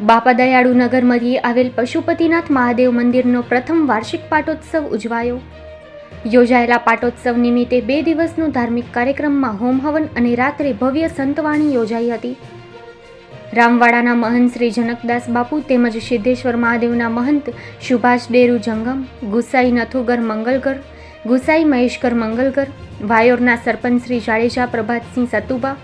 બાપા દયાળુ નગર મધ્યે આવેલ પશુપતિનાથ મહાદેવ મંદિરનો પ્રથમ વાર્ષિક પાટોત્સવ ઉજવાયો. યોજાયેલા પાટોત્સવ નિમિત્તે બે દિવસનું ધાર્મિક કાર્યક્રમમાં હોમ હવન અને રાત્રે ભવ્ય સંતવાણી યોજાઈ હતી. રામવાડાના મહંત શ્રી જનકદાસ બાપુ તેમજ સિદ્ધેશ્વર મહાદેવના મહંત સુભાષ ડેરુ જંગમ, ગુસાઈ નથુગર મંગલગર, ગુસાઈ મહેશકર મંગલગર, વાયોરના સરપંચ શ્રી જાડેજા પ્રભાતસિંહ સતુબા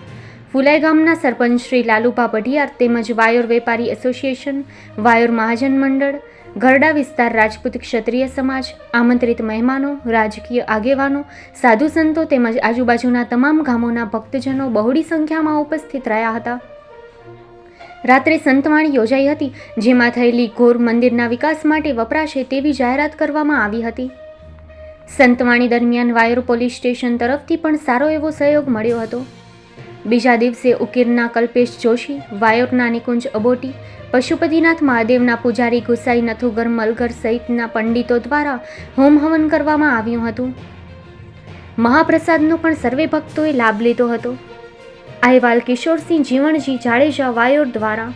ફુલાઈ ગામના સરપંચ શ્રી લાલુભા ભઢિયાર તેમજ વાયોર વેપારી એસોસિએશન, વાયોર મહાજન મંડળ ગરડા વિસ્તાર રાજપૂત ક્ષત્રિય સમાજ, આમંત્રિત મહેમાનો, રાજકીય આગેવાનો, સાધુ સંતો તેમજ આજુબાજુના તમામ ગામોના ભક્તજનો બહોળી સંખ્યામાં ઉપસ્થિત રહ્યા હતા. રાત્રે સંતવાણી યોજાઈ હતી, જેમાં થયેલી ઘોર મંદિરના વિકાસ માટે વપરાશે તેવી જાહેરાત કરવામાં આવી હતી. સંતવાણી દરમિયાન વાયોર પોલીસ સ્ટેશન તરફથી પણ સારો એવો સહયોગ મળ્યો હતો. બીજા દિવસે ઉકીરના કલ્પેશ જોશી વાયોરના નિકુંજ અબોટી, પશુપતિનાથ મહાદેવના પૂજારી ગુસાઈ નથુગર મલગર સહિતના પંડિતો દ્વારા હોમ હવન કરવામાં આવ્યું હતું. મહાપ્રસાદનો પણ સર્વે ભક્તોએ લાભ લીધો હતો. અહેવાલ કિશોરસિંહ જીવણજી જાડેજા વાયોર દ્વારા